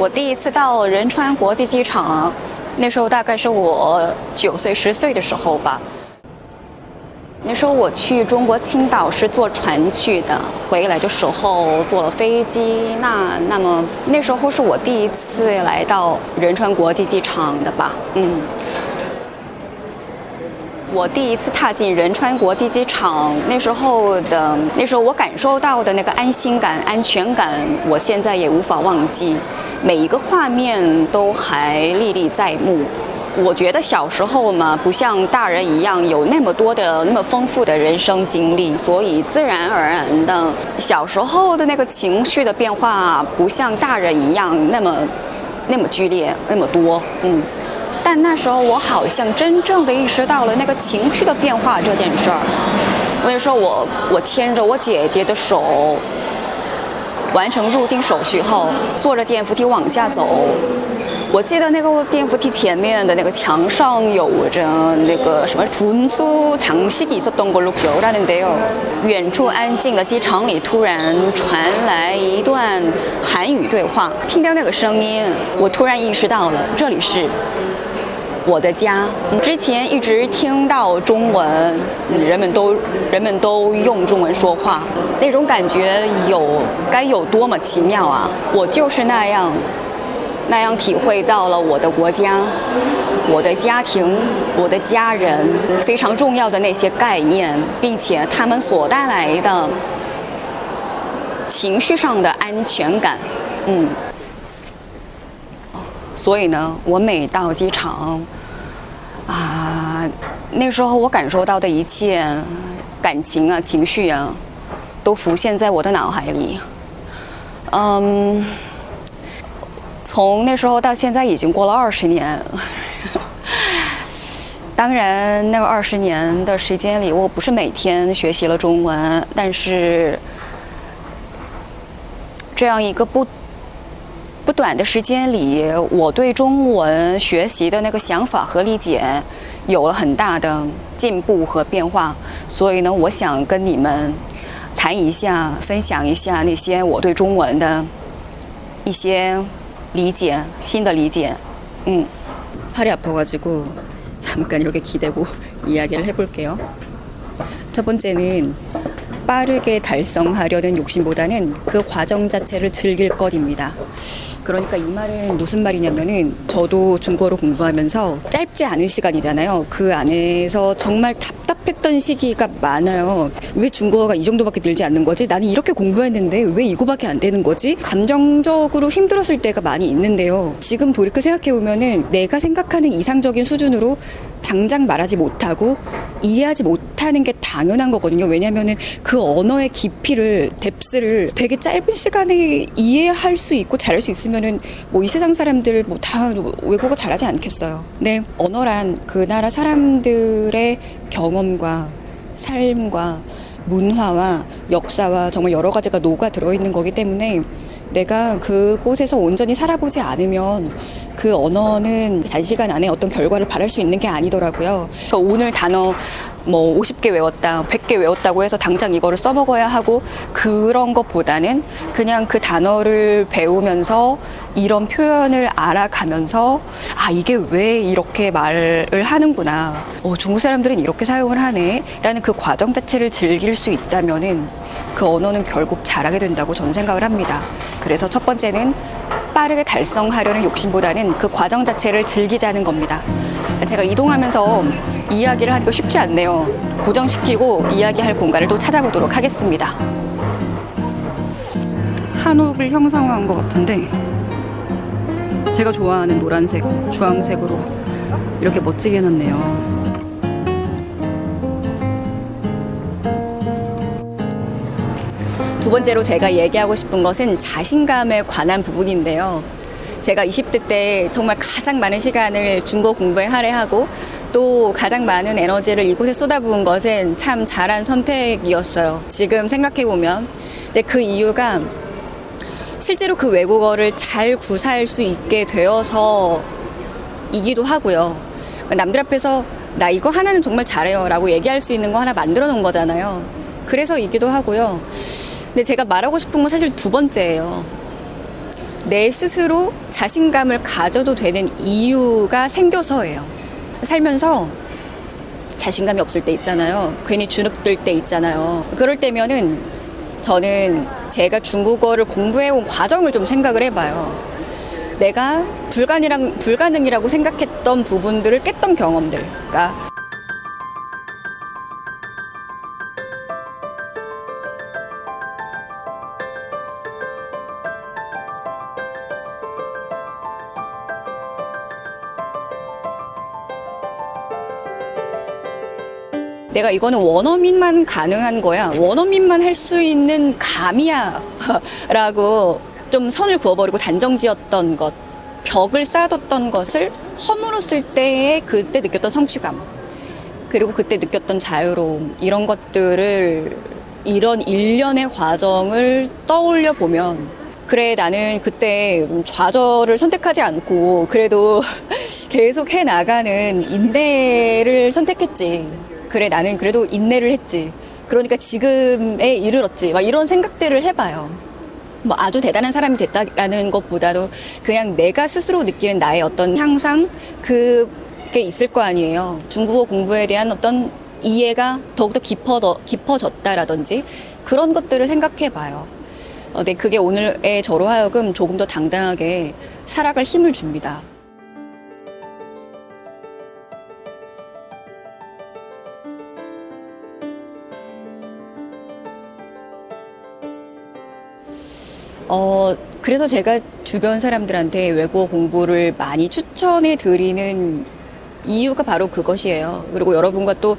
我第一次到仁川国际机场，那时候大概是我九岁十岁的时候吧。那时候我去中国青岛是坐船去的，回来的时候坐了飞机。那那么那时候是我第一次来到仁川国际机场的吧？嗯。我第一次踏进仁川国际机场，那时候的那时候我感受到的那个安心感、安全感，我现在也无法忘记，每一个画面都还历历在目。我觉得小时候嘛，不像大人一样有那么多的、那么丰富的人生经历，所以自然而然的，小时候的那个情绪的变化，不像大人一样那么、那么剧烈、那么多。嗯。但那时候我好像真正的意识到了那个情绪的变化这件事儿。我跟你说，我我牵着我姐姐的手，完成入境手续后，坐着电扶梯往下走。我记得那个电扶梯前面的那个墙上有着那个什么“분수장식이있었던걸로기억하는데요”。远处安静的机场里突然传来一段韩语对话，听到那个声音，我突然意识到了这里是。 我的家，之前一直听到中文，人们都人们都用中文说话，那种感觉有该有多么奇妙啊！我就是那样，那样体会到了我的国家、我的家庭、我的家人非常重要的那些概念，并且他们所带来的情绪上的安全感，嗯。所以呢，我每到机场。啊，那时候我感受到的一切感情啊、情绪啊，都浮现在我的脑海里。嗯，从那时候到现在已经过了二十年。当然，那个二十年的时间里，我不是每天学习了中文，但是这样一个不。不短的时间里，我对中文学习的那个想法和理解有了很大的进步和变化。所以呢，我想跟你们谈一下，分享一下那些我对中文的一些理解，新的理解。嗯。팔이아파가지고잠깐이렇게기대고이야기를해볼게요첫번째는 빠르게 달성하려는 욕심보다는 그 과정 자체를 즐길 것입니다. 그러니까 이 말은 무슨 말이냐면은 저도 중국어로 공부하면서 짧지 않은 시간이잖아요. 그 안에서 정말 답답했던 시기가 많아요. 왜 중국어가 이 정도밖에 늘지 않는 거지? 나는 이렇게 공부했는데 왜 이거밖에 안 되는 거지? 감정적으로 힘들었을 때가 많이 있는데요. 지금 돌이켜 생각해 보면은 내가 생각하는 이상적인 수준으로 당장 말하지 못하고 이해하지 못하는 게 당연한 거거든요. 왜냐면은 그 언어의 깊이를, 뎁스를 되게 짧은 시간에 이해할 수 있고 잘할 수 있으면은 뭐 이 세상 사람들 뭐 다 외국어 잘하지 않겠어요. 네, 언어란 그 나라 사람들의 경험과 삶과 문화와 역사와 정말 여러 가지가 녹아 들어 있는 거기 때문에 내가 그곳에서 온전히 살아보지 않으면 그 언어는 단시간 안에 어떤 결과를 바랄 수 있는 게 아니더라고요. 오늘 단어 뭐 50개 외웠다, 100개 외웠다고 해서 당장 이거를 써먹어야 하고 그런 것보다는 그냥 그 단어를 배우면서 이런 표현을 알아가면서 아, 이게 왜 이렇게 말을 하는구나. 어, 중국 사람들은 이렇게 사용을 하네. 라는 그 과정 자체를 즐길 수 있다면은 그 언어는 결국 잘하게 된다고 저는 생각을 합니다. 그래서 첫 번째는 빠르게 달성하려는 욕심보다는 그 과정 자체를 즐기자는 겁니다. 제가 이동하면서 이야기를 하기가 쉽지 않네요. 고정시키고 이야기할 공간을 또 찾아보도록 하겠습니다. 한옥을 형상화한 것 같은데 제가 좋아하는 노란색, 주황색으로 이렇게 멋지게 해놨네요. 두 번째로 제가 얘기하고 싶은 것은 자신감에 관한 부분인데요. 제가 20대 때 정말 가장 많은 시간을 중国공부에 할애하고 또 가장 많은 에너지를 이곳에 쏟아부은 것은 참 잘한 선택이었어요. 지금 생각해보면. 그 이유가 실제로 그 외국어를 잘 구사할 수 있게 되어서 이기도 하고요. 남들 앞에서 나 이거 하나는 정말 잘해요 라고 얘기할 수 있는 거 하나 만들어 놓은 거잖아요. 그래서 이기도 하고요. 근데 제가 말하고 싶은 건 사실 두 번째예요. 내 스스로 자신감을 가져도 되는 이유가 생겨서예요. 살면서 자신감이 없을 때 있잖아요. 괜히 주눅들 때 있잖아요. 그럴 때면은 저는 제가 중국어를 공부해온 과정을 좀 생각을 해봐요. 내가 불가능이라고 생각했던 부분들을 깼던 경험들. 그러니까 내가 이거는 원어민만 가능한 거야. 원어민만 할 수 있는 감이야. 라고 좀 선을 그어버리고 단정지었던 것, 벽을 쌓아뒀던 것을 허물었을 때에 그때 느꼈던 성취감, 그리고 그때 느꼈던 자유로움, 이런 것들을, 이런 일련의 과정을 떠올려 보면, 그래, 나는 그때 좌절을 선택하지 않고, 그래도 계속 해 나가는 인내를 선택했지. 그래, 나는 그래도 인내를 했지. 그러니까 지금에 이르렀지. 막 이런 생각들을 해봐요. 뭐 아주 대단한 사람이 됐다라는 것보다도 그냥 내가 스스로 느끼는 나의 어떤 향상 그게 있을 거 아니에요. 중국어 공부에 대한 어떤 이해가 더욱더 깊어 깊어졌다라든지 그런 것들을 생각해 봐요. 어, 네, 그게 오늘의 저로 하여금 조금 더 당당하게 살아갈 힘을 줍니다. 어, 그래서 제가 주변 사람들한테 외국어 공부를 많이 추천해 드리는 이유가 바로 그것이에요. 그리고 여러분과 또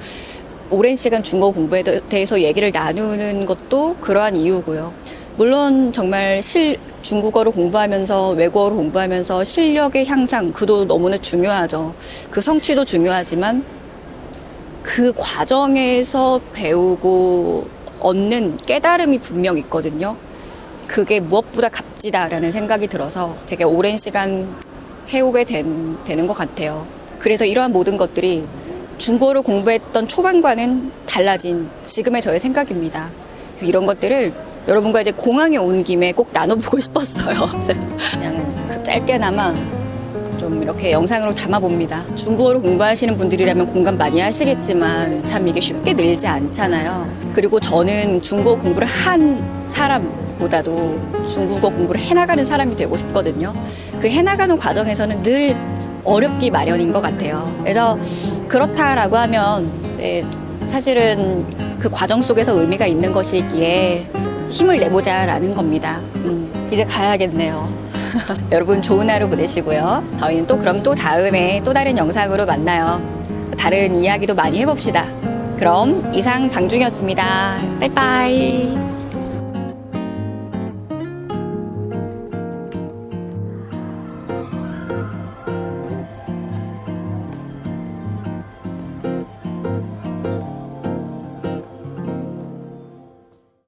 오랜 시간 중국어 공부에 대- 대해서 얘기를 나누는 것도 그러한 이유고요. 물론 정말 실, 중국어를 공부하면서 외국어를 공부하면서 실력의 향상, 그도 너무나 중요하죠. 그 성취도 중요하지만 그 과정에서 배우고 얻는 깨달음이 분명 있거든요. 그게 무엇보다 값지다라는 생각이 들어서 되게 오랜 시간 해오게 된, 되는 것 같아요. 그래서 이러한 모든 것들이 중국어를 공부했던 초반과는 달라진 지금의 저의 생각입니다. 이런 것들을 여러분과 이제 공항에 온 김에 꼭 나눠보고 싶었어요. 그냥 그 짧게나마 좀 이렇게 영상으로 담아봅니다. 중국어를 공부하시는 분들이라면 공감 많이 하시겠지만 참 이게 쉽게 늘지 않잖아요. 그리고 저는 중국어 공부를 한 사람 보다도 중국어 공부를 해나가는 사람이 되고 싶거든요. 그 해나가는 과정에서는 늘 어렵기 마련인 것 같아요. 그래서 그렇다라고 하면 네, 사실은 그 과정 속에서 의미가 있는 것이기에 힘을 내보자라는 겁니다. 음, 이제 가야겠네요. 여러분 좋은 하루 보내시고요. 저희는 또 그럼 또 다음에 또 다른 영상으로 만나요. 다른 이야기도 많이 해봅시다. 그럼 이상 방중이었습니다. 빠이빠이.